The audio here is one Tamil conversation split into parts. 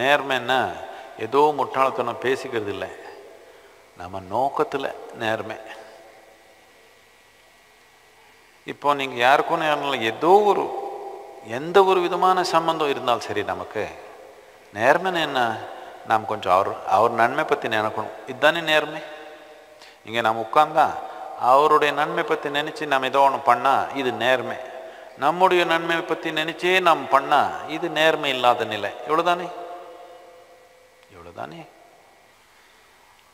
நேர்மைன்னா ஏதோ முட்டாள்தனம் பேசிக்கிறது இல்லை நம்ம நோக்கத்தில் நேர்மை. இப்போ நீங்கள் யாருக்கும் நேரம் ஏதோ ஒரு எந்த ஒரு விதமான சம்பந்தம் இருந்தாலும் சரி நமக்கு நேர்மைன்னு என்ன? நாம் கொஞ்சம் அவர் அவர் நன்மை பற்றி நினைக்கணும். இதுதானே நேர்மை? இங்கே நம்ம உட்கார்ந்தா அவருடைய நன்மை பற்றி நினச்சி நம்ம ஏதோ ஒன்று பண்ணால் இது நேர்மை. நம்முடைய நன்மை பற்றி நினச்சே நாம் பண்ணால் இது நேர்மை இல்லாத நிலை. இவ்வளோதானே தானே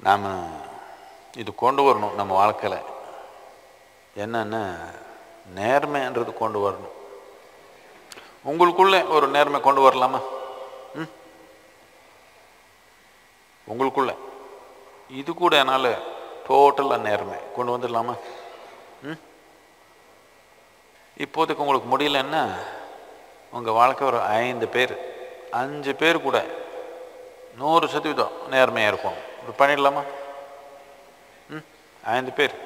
நாம் இது கொண்டு வரணும் நம்ம வாழ்க்கையில். என்னென்ன நேர்மைன்றது கொண்டு வரணும். உங்களுக்குள்ளே ஒரு நேர்மை கொண்டு வரலாமா? ம்? உங்களுக்குள்ள. இது கூட என்னால் டோட்டலாக நேர்மை. கொண்டு வந்துடலாமா? ம்? இப்போதைக்கு உங்களுக்கு முடியலன்னா உங்கள் வாழ்க்கை ஒரு ஐந்து பேர் அஞ்சு பேர் கூட நூறு சதவீதம் நேர்மையாக இருக்கும். இப்படி பண்ணிடலாமா? ம் ஐந்து பேர்.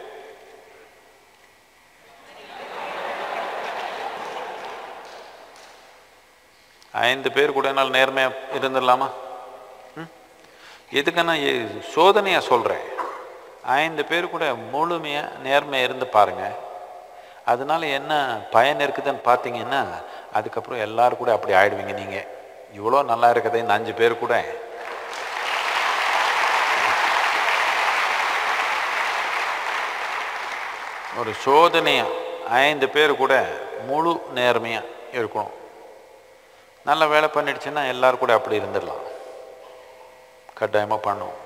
ஐந்து பேர் கூட என்னால் நேர்மையாக இருந்துடலாமா? ம் எதுக்கு நான் சோதனையாக சொல்கிறேன் ஐந்து பேர் கூட முழுமையாக நேர்மையாக இருந்து பாருங்கள் அதனால என்ன பயன் இருக்குதுன்னு பார்த்தீங்கன்னா அதுக்கப்புறம் எல்லோரும் கூட அப்படி ஆயிடுவீங்க நீங்கள் இவ்வளோ நல்லா இருக்குது இந்த அஞ்சு பேர் கூட. ஒரு சோதனையாக ஐந்து பேர் கூட முழு நேர்மையாக இருக்கணும். நல்ல வேலை பண்ணிடுச்சுன்னா எல்லோரும் கூட அப்படி இருந்துடலாம். கட்டாயமாக பண்ணுவோம்.